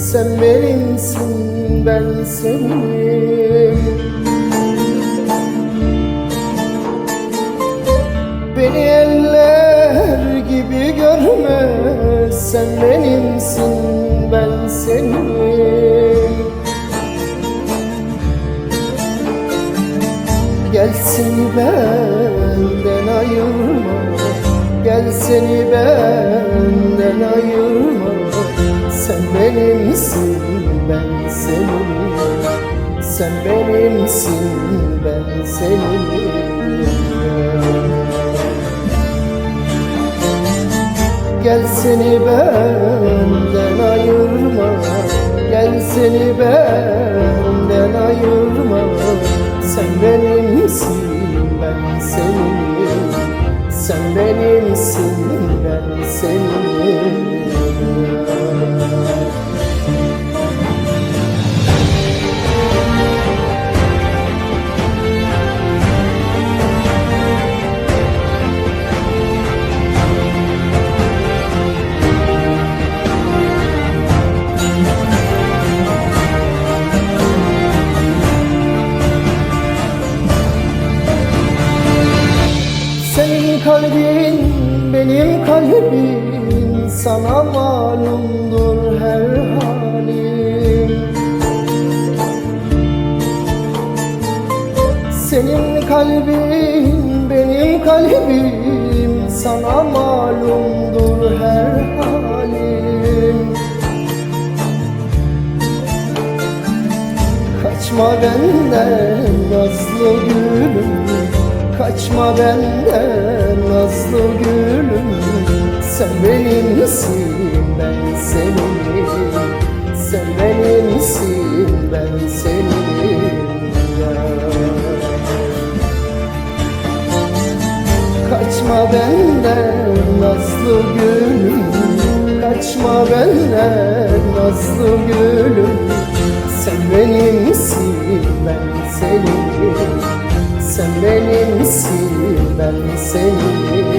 Sen benimsin ben senim Beni eller gibi görme Sen benimsin ben senin. Gel benden ayırma Gel seni benden ayırma. Sen benimsin ben senin? Sen benimsin ben senin. Gel seni benden ayırma Gel seni benden ayırma. Sen benimsin ben senin. Sen benimsin ben senin benim kalbim Sana malumdur her halim. Senin kalbin benim kalbim Sana malumdur her halim. Kaçma benden gülüm Kaçma benden nazlı gülüm. Sen benimsin ben senin. Sen benimsin ben senin. Ya Kaçma benden nazlı gülüm. Kaçma benden nazlı gülüm. Sen benimsin ben senin Sen benimsin ben senin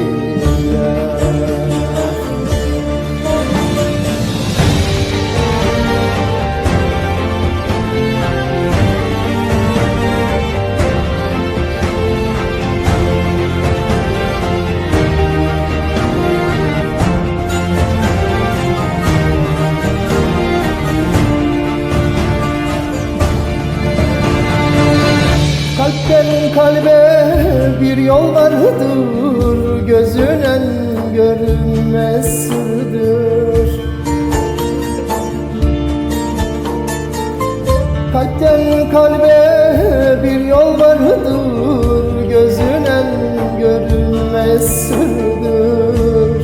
kalbe bir yol vardır Gözünen görünmez sırdır Kalpten kalbe bir yol vardır Gözünen görünmez sırdır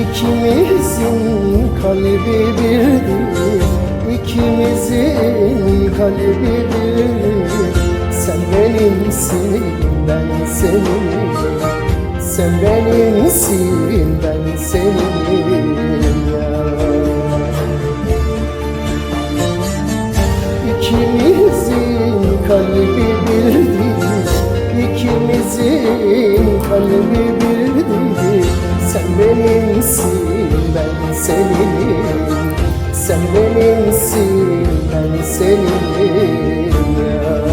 İkimizin kalbi birdir İkimizin kalbi birdir Sen benimsin ben senin. Sen benimsin ben senin. İkimizin kalbi birdir İkimizin kalbi birdir Sen benimsin ben senin sen benimsin ben seninim ya.